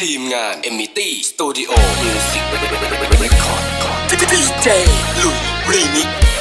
ทีมงาน e m i t y Studio Music Record ดีเจลุยรีมิก